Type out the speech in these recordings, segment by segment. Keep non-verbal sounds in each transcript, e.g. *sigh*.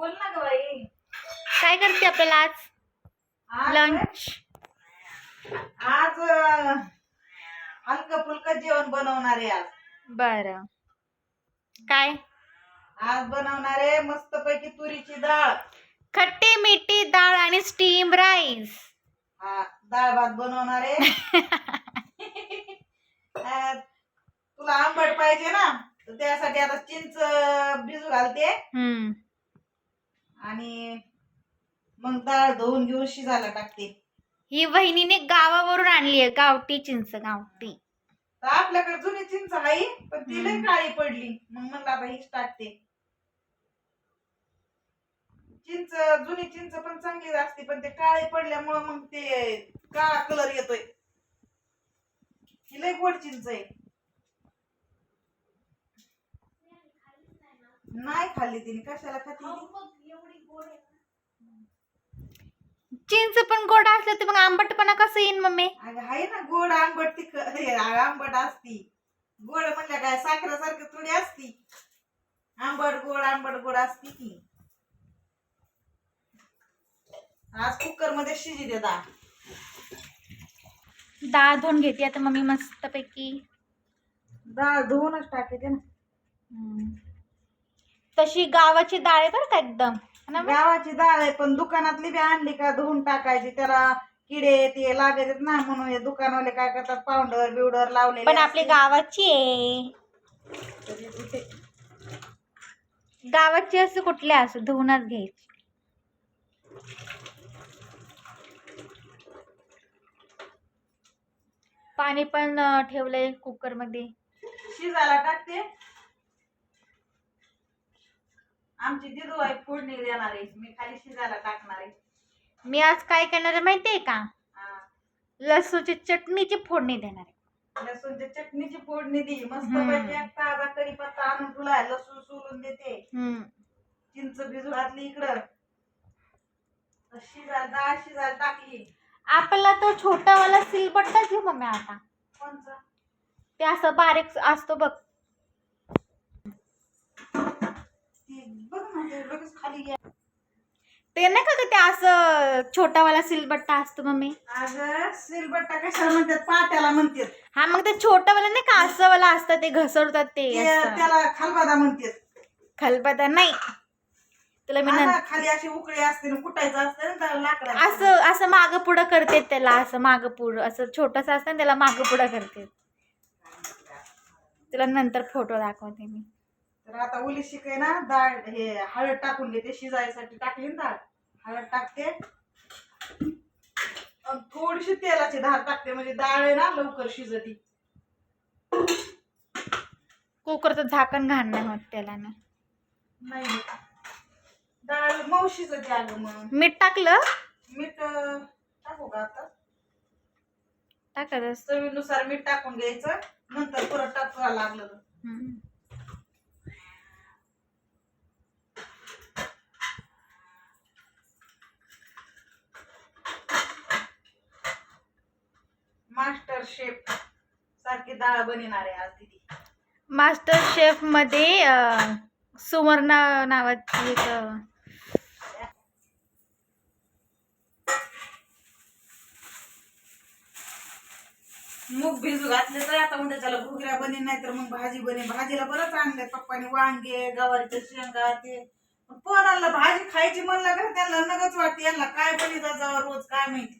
बोल ना ग बाई. काय करते आपल्याला आज? लंच आज हलक फुलकं जेवण बनवणार आहे आज. बर. काय? आज बनवणार आहे मस्त पैकी तुरीची डाळ. खट्टी मिठी डाळ आणि स्टीम राईस हा डाळ भात बनवणार आहे. *laughs* तुला आंबट पाहिजे ना तर त्यासाठी आता चिंच भिजू घालते. हम्म. आणि मग डाळ धुवून घेऊन शिजायला टाकते. ही वहिनीने गावावरून आणली आहे गावठी चिंच गावठी. तर आपल्याकडे जुनी चिंच आहे पण ती लई. काळी पडली. मग म्हणलं आता हीच टाकते. चिंच जुनी चिंच पण चांगली असते पण ते काळे पडल्यामुळं मग ते काळा कलर येतोय. ही लई गोड चिंच आहे. नाही खाल्ली तिने कशाला खाती चिंच पण गोड असलं तर मग आंबटपणा कसं येईन मम्मी? अगं आहे ना गोड आंबट ती आंबट असती. गोड म्हणल्या काय साखरेसारखी थोडी असती. आंबट गोड आंबट गोड असती की आज कुकरमध्ये शिजी दे डाळ डाळ धुवून घेते आता मम्मी मस्तपैकी. डाळ धुवूनच टाकायचे ना. हम्म. तशी गावाची डाळ आहे बरं का एकदम? है? गावाची डाळ आहे पण दुकानातली बी आणली का धुवून टाकायची त्याला किडे ते लागायचे ना म्हणून हे दुकानवाले काय करतात पावडर बिवडर लावले पण आपली गावाची आहे. गावाची असं कुठली असं धुवूनच घ्यायची. पाणी पण ठेवलंय कुकरमध्ये. शिजायला टाकते. आमची दिदू आहे फोडणी देणार आहे. मी खाली शिजायला टाकणार आहे. मी आज काय करणार आहे माहितीये का? हा. लसूणची चटणीची फोडणी देणार आहे. लसूणच्या चटणीची फोडणी दे. मस्त हम्म. पैकी एक ताजा कढीपत्ता आणून तुला लसूण सोलून देते. हम्म. चिंच भिजू घातली इकडं. शिजायला डाळ शिजायला टाकली. आपला तो छोटावाला सिलबट्टा घेऊ मम्मी आता. कोणचा? ते असं बारीक असतो बघ. ती नाही का ते असं छोटावाला सिलबट्टा असतो मम्मी? सिलबट्टा कशाला म्हणतात? पाट्याला म्हणतात. हा मग ते छोटावाला नाही का असं वाला असतं ते घसरतात ते असं. त्याला खालबादा म्हणतात. खलबत्ता नाही. तुला मी नंतर खाली अशी उकळी असते ना कुटायचं असते ना त्याला लाकडा असं असं माग पुढं करते त्याला असं माग पुढं. असं छोटस असतं ना त्याला माग पुढं करते तुला नंतर फोटो दाखवते मी. तर आता उली शिकाय ना डाळ हे हळद टाकून घेते शिजायसाठी टाकली ना डाळ. हळद टाकते. थोडीशी तेलाची धार टाकते म्हणजे डाळ आहे ना लवकर शिजती. कुकरचं झाकण घाण नाही होत त्याला ना नाही डाळ मऊ शिजती आलं मग मीठ टाकलं? मीठ अं, टाकू का आता? टाकत चवीनुसार मीठ टाकून घ्यायचं नंतर परत टाकायला लागलं तर. मास्टर शेफ सारखी डाळ बनवणार आहे आज दिदी. मास्टर शेफमध्ये सुवर्णा नावाची एक मूग भिजू घातले तर आता उद्या त्याला घुगऱ्या बने नाही तर मग भाजी बने भाजीला बरंच आणलंय पप्पाने वांगे गवारीच्या शेंगा ते. पोराला भाजी खायची म्हणलं का त्यांना नगच वाटते यांना काय बनी जावं रोज काय माहिती.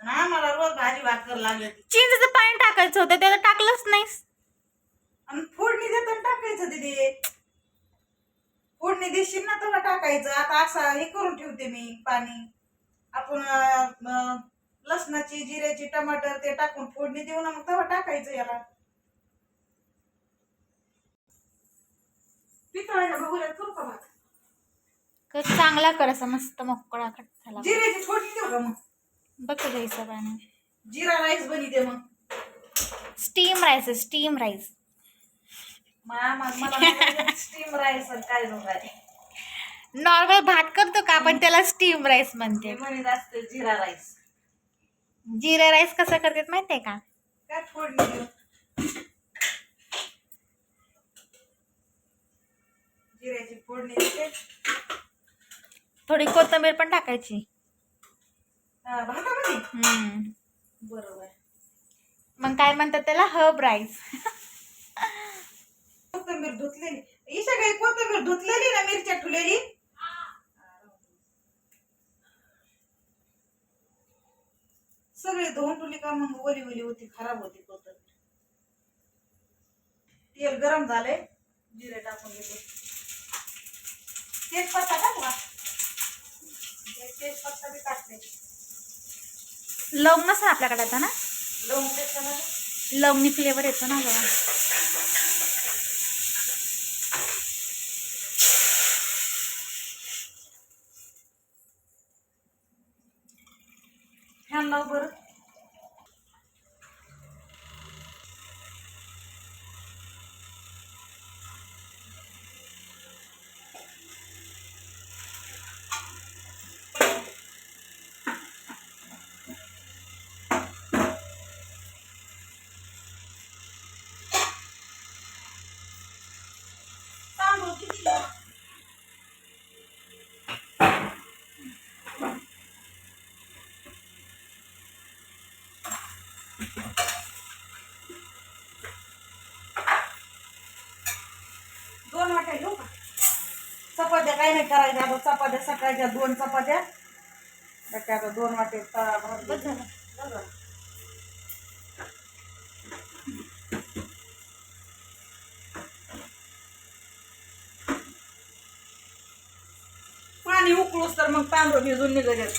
आणि आम्हाला रोज भाजी भाकर लागली चिंचेचं पाणी टाकायचं होतं त्याला टाकलंच नाहीस. आणि फोडणी देताना टाकायचं तिथे फोडणी देशील ना तेव्हा टाकायचं. आता असं हे करून ठेवते मी पाणी. आपण अं, लसणाची जिऱ्याची टमाटर ते टाकून फोडणी देऊ ना मग तेव्हा टाकायचं याला. पितळाच्या करू का भात? चांगला कर असा मस्त मोकळा खट झाला. जिऱ्याची फोडणी देऊ का मग? बघ तुझ्या हिशोबाने. जिरा राईस बनी मग. स्टीम राईस स्टीम राईस मला स्टीम राईस काय काय नॉर्मल भात करतो का आपण त्याला स्टीम राईस म्हणते. ते म्हणत असते जिरा राईस. जिरा राईस कसा करतात माहितीये का? काय फोडणी देऊ? जिऱ्याची फोडणी देते. थोडी कोथिंबीर पण टाकायची. भातामध्ये? हम्म. बरोबर. मग काय म्हणतात त्याला? हब राईस *laughs* कोथिंबीर धुतलेली. ईशा काही कोथिंबीर धुतलेली ना मिरच्या ठुलेली? सगळे धुवून ठुली का मग ओली ओली होती खराब होती कोथिंबीर. तेल गरम झालंय जिरे टाकून घेतो. तेजपत्ता टाकला. तेजपत्ता बी टाकते. लवंग नसतं आपल्याकडे आता ना? लवंगनी फ्लेवर येतो ना बघा. फॅन लाव बरं. वाट्या घेऊ का? चपात्या काही नाही करायच्या आता चपात्या सकाळच्या दोन चपात्या. आता दोन वाटे झालं. पाणी उकळूस तर मग तांदूळ भिजून निघत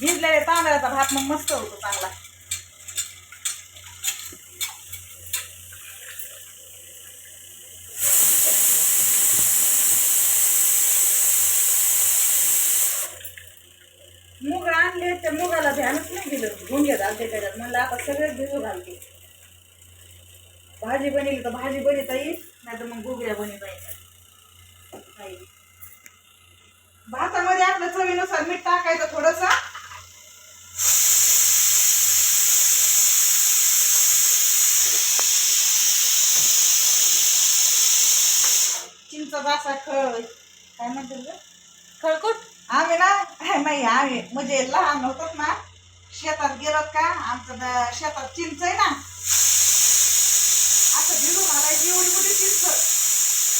भिजलेले तांदळाचा भात मग मस्त होतो चांगला मूग आणले त्या मुगाला ध्यानच नाही दिलं. गुंगे घालते त्याच्यात. म्हणलं आता सगळे भिजू घालते. भाजी बनेल तर भाजी बनवता येईल नाही तर मग गुगऱ्या बनिता येईल भातामध्ये आपलं चवीनुसार मीठ टाकायचं थोडस. चिंचा बासा खळ. काय म्हणते ग? खळकुट? आम्ही ना नाही आम्ही म्हणजे लहान होतात ना शेतात गेलो का आमचं द- शेतात चिंच आहे ना असं भिडून घालायची एवढी मोठी चिंच.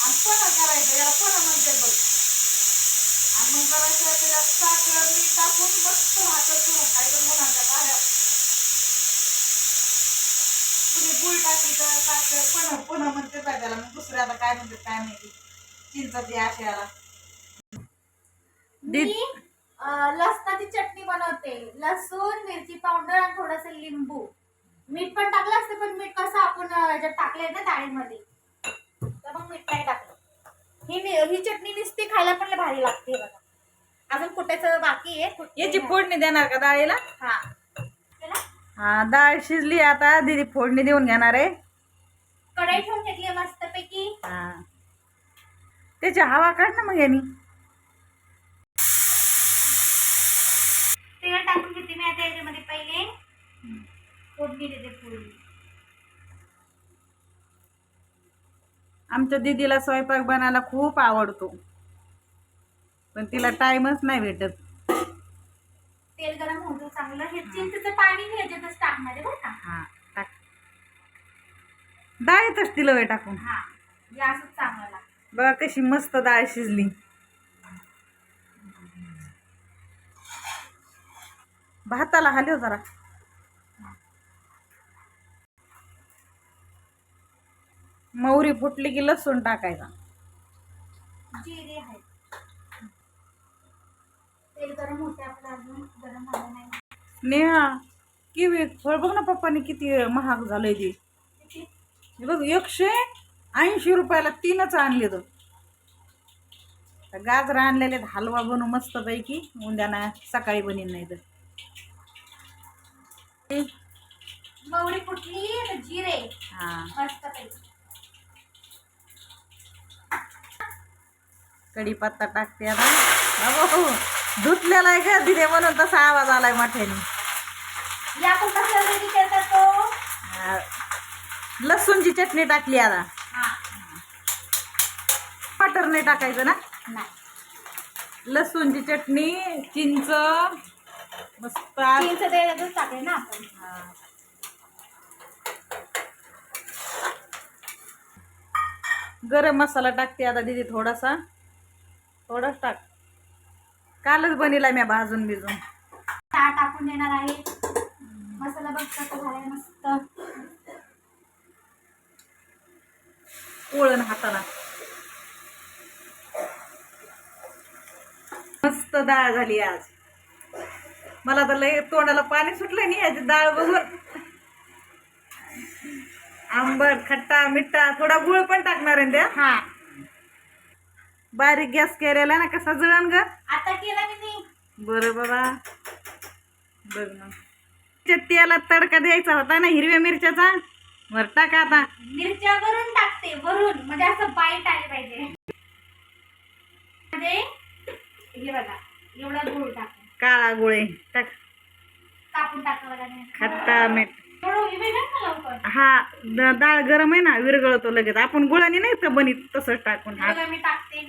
आणि पण करायचं याला पण म्हणते बघ. आणि मग करायचं त्याच्यात साखर मीठ टाकून मस्त भाकर करून खायचं मुलाच्या बाहेर कुणी गुळ टाकली तर साखर पण पण म्हणते त्याला. मग दुसऱ्याला काय म्हणते काय माहिती. चिंचाची आशयाला मी अं, लसणाची चटणी बनवते. लसूण मिरची पावडर आणि थोडस लिंबू. मीठ पण टाकलं असतं पण मीठ कसं आपण अं, याच्यात टाकलंय ना डाळीमध्ये तर मग मीठ नाही टाकलं. ही नि- ही चटणी नुसती खायला पण लय भारी लागते बघा. अजून कुठेच बाकी आहे? याची. फोडणी देणार का डाळीला? हा? हा डाळ शिजली आता दिदी फोडणी देऊन घेणार आहे. कढई ठेवून घेतली मस्त पैकी हा. त्याची हवा काढ ना मग यांनी तेल टाकून घेते मी आता याच्यामध्ये पहिले फोडणी देते पूर्ण आमच्या दीदीला स्वयंपाक बनायला खूप आवडतो. पण तिला टाइमच नाही भेटत. तेल गरम होतं चांगलं. हे चिंचेचं पाणी मी याच्यातच टाकणार आहे बरं का. हा टाक. डाळीतच तिला वेळ टाकून. हा हे असंच चांगलं लागतं. बघा कशी मस्त डाळ शिजली. भाताला हलव जरा. मोहरी फुटली की लसूण टाकायचा. नाही. नेहा किवी फळ बघ ना पप्पाने किती महाग झालंय ते. बघ एकशे ऐंशी रुपयाला तीनच आणले तर गाजर आणलेले हलवा बनवू मस्त पैकी. उद्याना सकाळी बनीन नाही तर. मोहरी फुटली जिरे. हा. मस्त पैकी. कढीपत्ता टाकते आता. अहो, धुतलेला आहे का? तिथे म्हणून तसा आवाज आलाय मोठ्याने. हा. लसूणची चटणी टाकली आता. हा. मटर नाही टाकायचं ना? लसूणची चटणी चिंच मस्त टाकले ना आपण. हा. गरम मसाला टाकते आता दिदी थोडासा. थोडाच टाक. कालच बनिला मी भाजून बिजून. डाळ टाकून देणार आहे. मसाला बघ कसा झालाय मस्त. पोळण हाताला. मस्त डाळ झाली आज. मला तर लय तोंडाला पाणी सुटलंय नाही याची डाळ बघून. आंबट खट्टा मिठा थोडा गुळ पण टाकणार आहे त्या? हा. बारीक गॅस केलेला ना कसा जळण ग? आता केला मी नाही. बरं बाबा. बघ ना. त्या तेलात तडका द्यायचा होता ना हिरव्या मिरच्याचा? वर टाका आता? मिरच्या वरून टाकते वरून. म्हणजे असं बाईट आले पाहिजे. मध्ये हे बघा एवढा गुळ टाक. काळा गुळे टाक. कापून टाकावं लागेल. खट्टा मीठ. एवढं हे वेगळं ना लवकर. हा द- डाळ गरम आहे ना विरगळतो लगेच. आपण गुळाने नाही तर बनीत तसंच टाकून. हा बघा मी टाकते.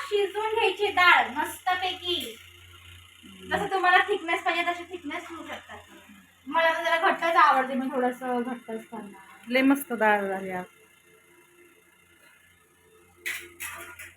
शिजवून घ्यायची डाळ मस्तपैकी. जसं तुम्हाला थिकनेस पाहिजे तशी थिकनेस होऊ शकतात. मला तर जरा घट्टच आवडते मी थोडस घट्टच करणार. लय मस्त डाळ झाली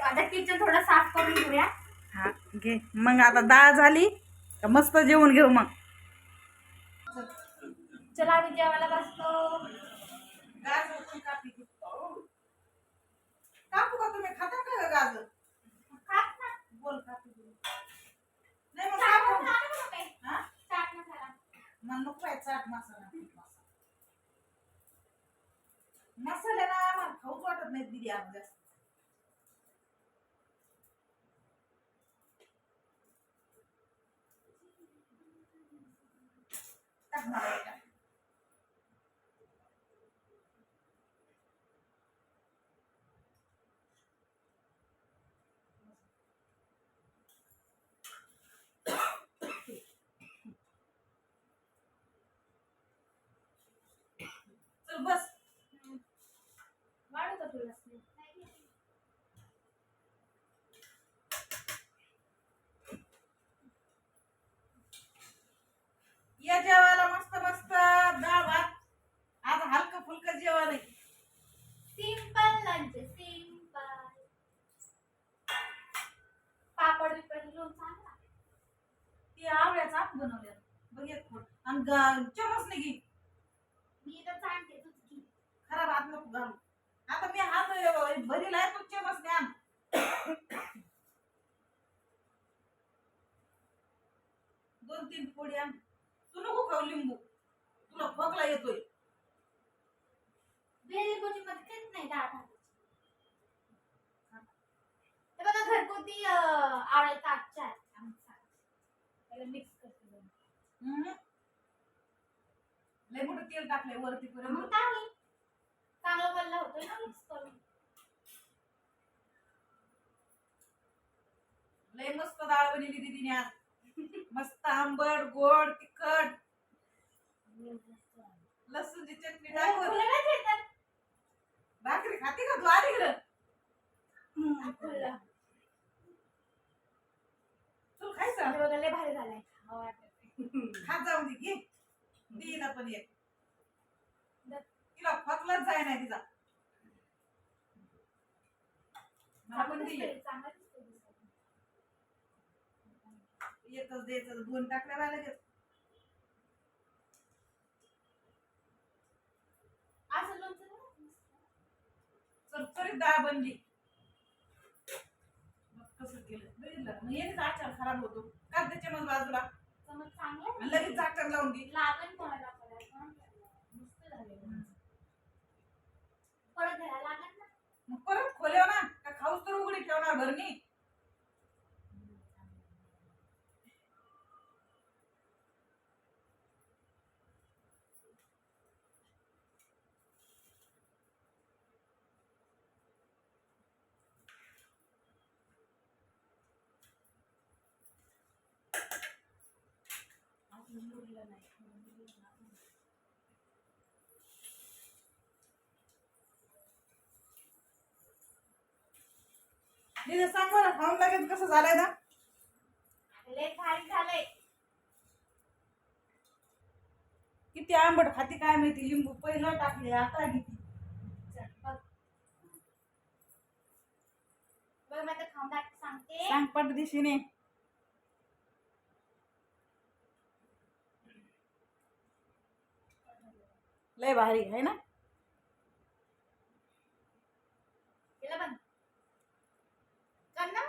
आता किचन थोडं साफ करून घेऊया. हा घे. मग आता डाळ झाली का मस्त जेवण घेऊ मग. चला आम्ही जेवायला बसतो कापू का तुम्ही खाता का गाजर. बोल नाही मग? हा. मग नको आहे चाट मसाला मसाले. ना आम्हाला खाऊच वाटत नाही दिदी आज जास्त. टाक मला एक टाक. चल बस वाढू का थोडंसं? या जेवायला मस्त मस्त डाळ भात आज हलकं फुलकं जेवण आहे सिंपल लंच सिंपल पापड बिपड घेऊन सांगा ती आवड्याचा आप बनवल्या बघ एक फूट आणि ग- चमच नाही घे मी तर सांगते तूच घे. खराब हात नको घालू आता मी हात अं, भरीला आहे तू चमच द्या दोन तीन फोडी आण लिंबू. तुला खोकला येतोय. मध्ये काहीच नाही डाळ बघा घरगुती आमचा. मिक्स करते. लय मोठं तेल टाकलंय वरती मग पर्यंत काय होईल? चांगलं बोलला होतं ना मिक्स करून. लय मस्त डाळ बनवली दीदीने आज. मस्त आंबट गोड तिखट. लसूणची चटणी टाकून. भाकरी खाते का तू आली इकडं. तू खायचं बघा लय भारी झालाय. खात जाऊन दे घे दीला पण एक दे. तिला खोकलाच जाय नाही तिचा. एकच द्यायचं दोन टाकल्या बाय लगेच असं लोणचं नाही ना? चरचरीत डाळ बनली. कसं केलं. बघितलं मग आचार खराब होतो. का त्याच्या मग बाजूला? चांगलं. आणि लगेच झाकण लावून दे लागण कोणाला मस्त परत घ्यायला ना. मग परत खोल्याव ना का खाऊस तर उघडी ठेवणार भरणी? सांग मला खाऊन लागेल कसं झालंय ना? लय किती आंबट खाती काय माहिती लिंबू पहिलं टाकले आता किती बघ. सांगते. पट दिशेने. लय भारी आहे ना? Cándame.